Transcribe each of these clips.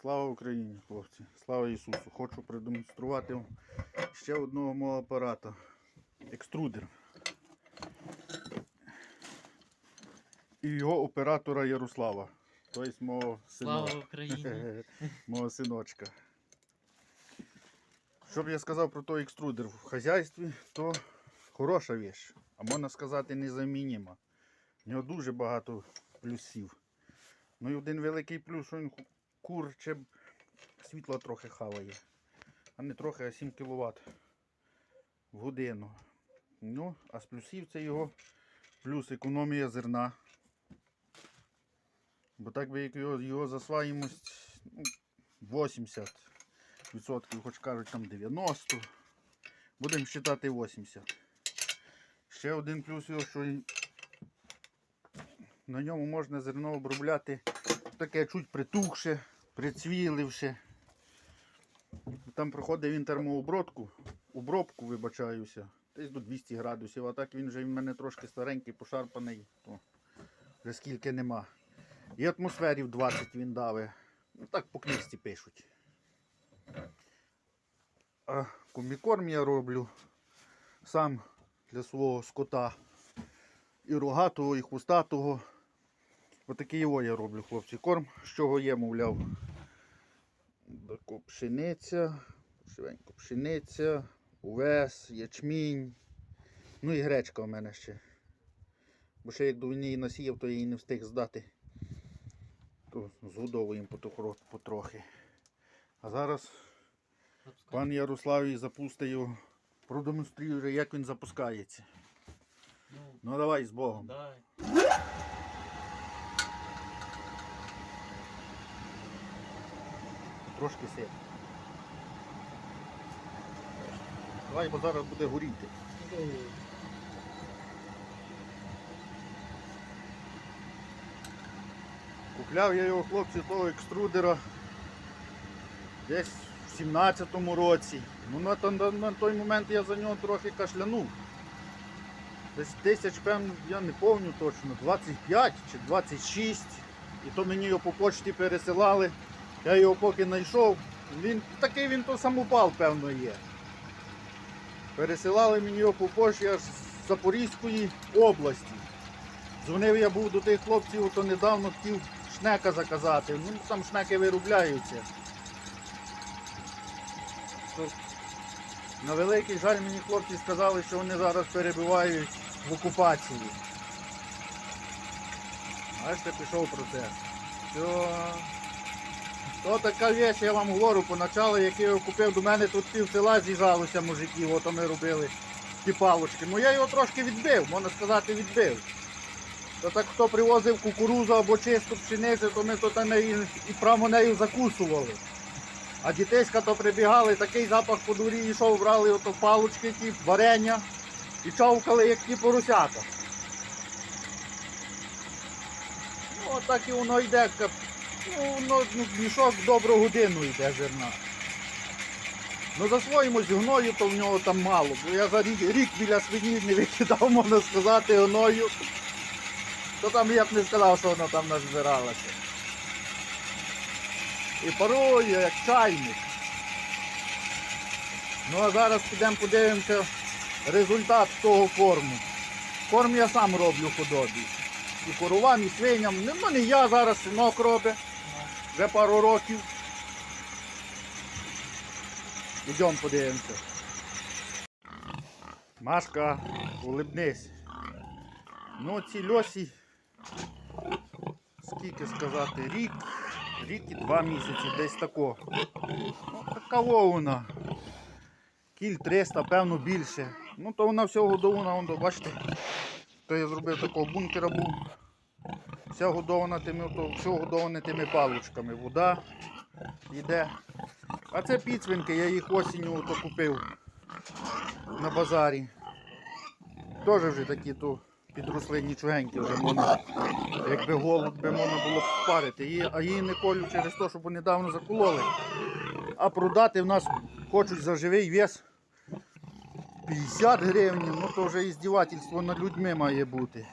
Слава Україні, хлопці! Слава Ісусу! Хочу продемонструвати вам ще одного мого апарата. Екструдер. І його оператора Ярослава. Тобто мого Слава. Україні! мого синочка. Що б я сказав про той екструдер в хазяйстві, то хороша віч, а можна сказати незамінима. В нього дуже багато плюсів. Ну і один великий плюс, що він курче світло трохи хаває. А не трохи, а 7 кВт в годину. Ну, а з плюсів це його плюс економія зерна. Бо так би як його, його засваємость ну, 80 відсотків, хоч кажуть там 90%. Будемо вважати 80. Ще один плюс його, що на ньому можна зерно обробляти таке чуть притухше, прицвіливше. Там проходить він термообробку, обробку, вибачаюся, десь до 200 градусів, а так він вже в мене трошки старенький, пошарпаний, то вже скільки нема. І атмосферів 20 він даве. Ну так по книжці пишуть. А комікорм я роблю сам для свого скота. І рогатого, і хвостатого. Отакий його я роблю, хлопці. Корм, з чого є, мовляв. Тако пшениця, швиденько пшениця, увес, ячмінь. Ну і гречка у мене ще. Бо ще як до війни її насіяв, то я її не встиг здати. То згодовуємо потрохи. А зараз пан Ярослав і запустить його, продемонструє, як він запускається. Ну, Ну давай з Богом. дай. Трошки сир. Давай, бо зараз буде горіти. Купляв я його хлопці того екструдера десь в 17-му році. Ну на, на, на той момент я за нього трохи кашлянув. Десь тисяч, певно, я не пам'ятаю точно, 25 чи 26. І то мені його по почті пересилали. Я його поки знайшов. Він такий він то самопал, певно, є. Пересилали мені його по пошті аж з Запорізької області. Дзвонив я був до тих хлопців, то недавно хотів шнека заказати. Ну там шнеки виробляються. То, на великий жаль мені хлопці сказали, що вони зараз перебувають в окупації. Бачите, пішов процес. Що... То така вещь, я вам говорю, поначалу, як я його купив, до мене тут пів села з'їжджалося мужиків, ото ми робили ті палочки. Ну я його трошки відбив, можна сказати, відбив. То так хто привозив кукурузу або чисту пшеницю, то ми то і, і прямо нею закусували. А дітейська то прибігали, такий запах по дворі йшов, брали ото палочки, ті, варення і чавкали, як ті поросята. Ну, отак і воно йде, ну, воно ну, мішок добру годину йде зерна. Ну засвоїмось гною, то в нього там мало, бо я за рік, рік біля свині не викидав, можна сказати, гною. То там я б не сказав, що воно там назбиралося. І парує, як чайник. Ну а зараз підемо подивимося результат того корму. Корм я сам роблю худобі. І коровам, і свиням. Ну, ну, не я зараз синок робить. Вже пару років. Йдемо подивимося. Машка, улибнись. Ну ці льосі, скільки сказати, рік, рік і два місяці, десь тако. Ну, така вона. Кіль 300, певно, більше. Ну то вона всього годована, вон, бачите, то я зробив такого бункера був. Вся годована тими, все годоване тими паличками. Вода йде. А це підсвинки, я їх осінню то купив на базарі. Теж вже такі то підросли нічогенькі вже можна. Якби голод би можна було парити. А її не колю через те, щоб вони давно закололи. А продати в нас хочуть за живий вес 50 гривень, ну то вже іздівательство над людьми має бути.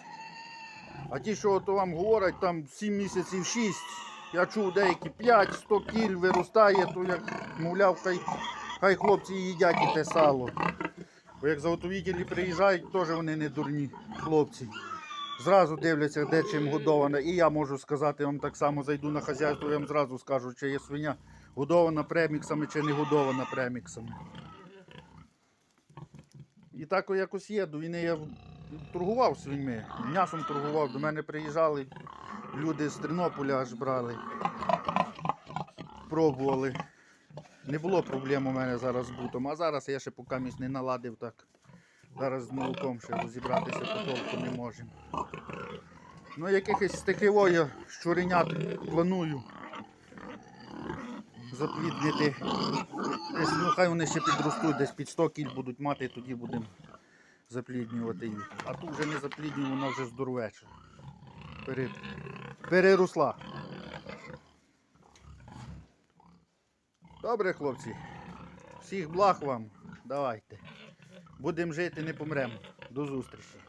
А ті, що то вам говорять, там 7 місяців 6, Я чув деякі 5-100 кіль виростає, то як мовляв, хай, хай хлопці їдять і те сало. Бо як заготовителі приїжджають, теж вони не дурні хлопці. Зразу дивляться, де чим годована. І я можу сказати, вам так само зайду на хазяйство, я вам зразу скажу, чи є свиня годована преміксами чи не годована преміксами. І так якось є. До війни я торгував свиньми, м'ясом торгував. До мене приїжджали люди з Тернополя аж брали, пробували. Не було проблем у мене зараз з бутом, а зараз я ще поки місь не наладив так. Зараз з молоком ще розібратися потолку не можемо. Ну, якихось такого я щуренят планую запліднити. Ну, хай вони ще підростуть, десь під 100 кіль будуть мати, тоді будемо запліднювати їх. А тут вже не запліднюю, вона вже здоровеча. Пере... Переросла. Добре, хлопці. Всіх благ вам. Давайте. Будемо жити, не помремо. До зустрічі.